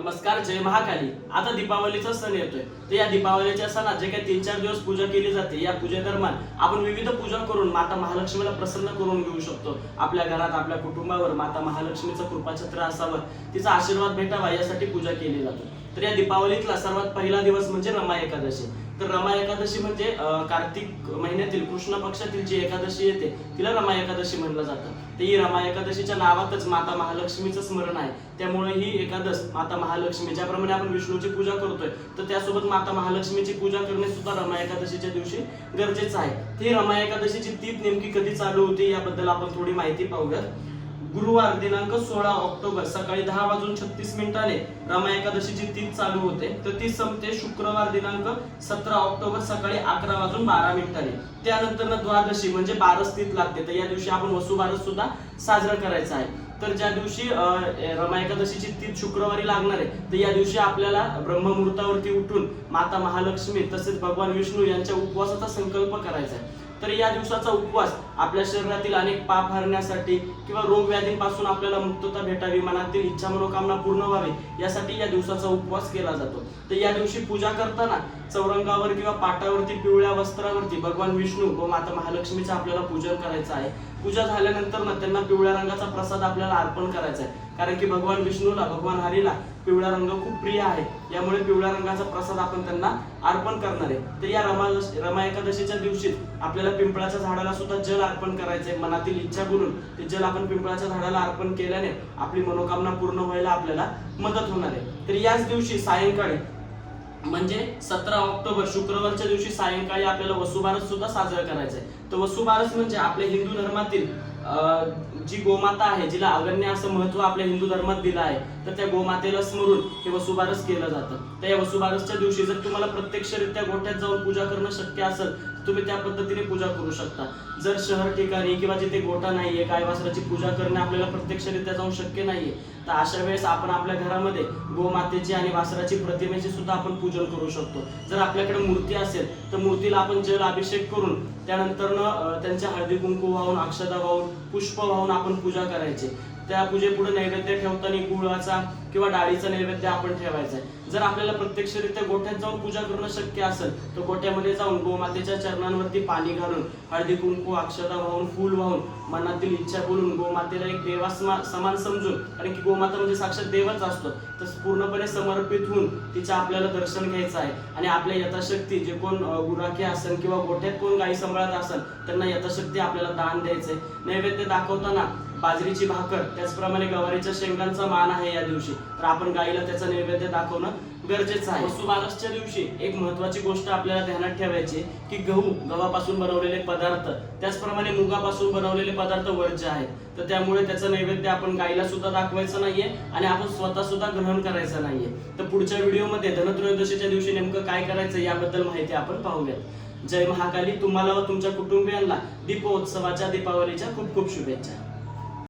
नमस्कार जय महाकाली. आता दीपावलीचा सण येतोय. तर या दीपावलीच्या सणात जे काही तीन चार दिवस पूजा केली जाते या पूजेदरम्यान आपण विविध पूजा करून माता महालक्ष्मीला प्रसन्न करून घेऊ शकतो. आपल्या घरात आपल्या कुटुंबावर माता महालक्ष्मीचं कृपाछत्र असावं तिचा आशीर्वाद भेटावा यासाठी पूजा केली जाते. तर या दीपावलीतला सर्वात पहिला दिवस म्हणजे रमा एकादशी. तर रमा एकादशी म्हणजे कार्तिक महिन्यातील कृष्ण पक्षातील जी एकादशी येते तिला रमा एकादशी म्हणलं जातं. तर ही रमा एकादशीच्या नावातच माता महालक्ष्मीचं स्मरण आहे. त्यामुळे ही एकादश माता महालक्ष्मी ज्याप्रमाणे आपण विष्णूची पूजा करतोय तर त्यासोबत माता महालक्ष्मीची पूजा करणे सुद्धा रमा एकादशीच्या दिवशी गरजेचं आहे. ती रमा एकादशीची तीच नेमकी कधी चालू होती याबद्दल आपण थोडी माहिती पाहूयात. गुरुवार दिनांक सोळा ऑक्टोबर सकाळी दहा वाजून छत्तीस मिनिटाने रमा एकादशीची तीच चालू होते. तर ती संपते शुक्रवार दिनांक सतरा ऑक्टोबर सकाळी अकरा वाजून बारा मिनिटाने. त्यानंतर द्वादशी म्हणजे बारस तीत लागते. तर या दिवशी आपण वसुबारस सुद्धा साजरा करायचा आहे. तर ज्या दिवशी अं, रमा एकादशीची तीच शुक्रवारी लागणार आहे तर या दिवशी आपल्याला ब्रह्ममुहूर्तावरती उठून माता महालक्ष्मी तसेच भगवान विष्णू यांच्या उपवासाचा संकल्प करायचा आहे. तर या दिवसाचा उपवास आपल्या शरीरातील अनेक पाप हरण्यासाठी किंवा रोग व्याधींपासून आपल्याला मुक्तता भेटावी मनातील इच्छा मनोकामना पूर्ण व्हावी यासाठी या दिवसाचा उपवास केला जातो. तर या दिवशी पूजा करताना चौरंगावर किंवा पाटावरती पिवळ्या वस्त्रावरती भगवान विष्णू व माता महालक्ष्मीचं आपल्याला पूजन करायचं आहे. पूजा झाल्यानंतर ना त्यांना पिवळ्या रंगाचा प्रसाद आपल्याला अर्पण करायचा आहे. कारण की भगवान विष्णूला भगवान हरीला पिवळा रंग खूप प्रिय आहे. यामुळे पिवळ्या रंगाचा प्रसाद आपण त्यांना अर्पण करणार आहे. तर या रमा रमा एकादशीच्या दिवशी आपल्याला पिंपळाच्या झाडाला सुद्धा जल अर्पण करायचंय मनातील इच्छा करून ते जल आपण पिंपळाच्या झाडाला अर्पण केल्याने आपली मनोकामना पूर्ण व्हायला आपल्याला मदत होणार आहे. तर याच दिवशी सायंकाळी म्हणजे सतरा ऑक्टोबर शुक्रवारच्या दिवशी सायंकाळी आपल्याला वसुबारस सुद्धा साजरा करायचा आहे तर वसुबारस म्हणजे आपल्या हिंदू धर्मातील जी गोमाता आहे जिला अगण्य असं महत्त्व आपल्या हिंदू धर्मात दिलं आहे तर त्या गोमातेला स्मरून हे वसुबारस केलं जातं. त्या वसुबारसच्या दिवशी जर तुम्हाला प्रत्यक्षरित्या गोठ्यात जाऊन पूजा करणं शक्य असेल तुम्ही त्या पद्धतीने पूजा करू शकता. जर शहर ठिकाणी किंवा जिथे गोठा नाहीये गाय वासराची पूजा करणे आपल्याला प्रत्यक्षरित्या जाऊन शक्य नाहीये तर अशा वेळेस आपण आपल्या घरामध्ये गोमातेची आणि वासराची प्रतिमेची सुद्धा आपण पूजन करू शकतो. जर आपल्याकडे मूर्ती असेल तर मूर्तीला आपण जल अभिषेक करून त्यानंतर त्यांच्या हळदी कुंकू वाहून अक्षदा वाहून पुष्प वाहून आपण पूजा करायची. त्या पूजेपुढे नैवेद्य ठेवताना गुळाचा किंवा डाळीचा नैवेद्य आपण ठेवायचा आहे. जर आपल्याला प्रत्यक्षरित्या गोठ्यात जाऊन पूजा करणं शक्य असेल तर गोठ्यामध्ये जाऊन गोमातेच्या चरणांवरती पाणी घालून हळदी कुंकू अक्षता वाहून फूल वाहून मनातील इच्छा बोलून गोमातेला एक देवा समान समजून कारण की गोमाता म्हणजे साक्षात देवच असतो. तर पूर्णपणे समर्पित होऊन तिचं आपल्याला दर्शन घ्यायचं आहे. आणि आपल्या यथाशक्ती जे कोण गुराखे गुराखी असेल किंवा गोठ्यात कोण गाई सांभाळत असेल त्यांना यथाशक्ती आपल्याला दान द्यायचंय. नैवेद्य दाखवताना बाजरीची भाकर त्याचप्रमाणे गवारीच्या शेंगांचा मान आहे या दिवशी. तर आपण गाईला त्याचा नैवेद्य दाखवणं गरजेचं आहे. वसुबारसच्या दिवशी एक महत्वाची गोष्ट आपल्याला ध्यानात ठेवायची की गहू गव्हापासून बनवलेले पदार्थ त्याचप्रमाणे मुगापासून बनवलेले पदार्थ वर्ज्य आहेत तर त्यामुळे त्याचं नैवेद्य आपण गाईला सुद्धा दाखवायचं नाहीये आणि आपण स्वतः सुद्धा ग्रहण करायचं नाहीये. तर पुढच्या व्हिडिओमध्ये धनत्रयोदशीच्या दिवशी नेमकं काय करायचं याबद्दल माहिती आपण पाहूयात. जय महाकाली तुम्हाला व तुमच्या कुटुंबियांना दीपोत्सवाच्या दीपावलीच्या खूप खूप शुभेच्छा.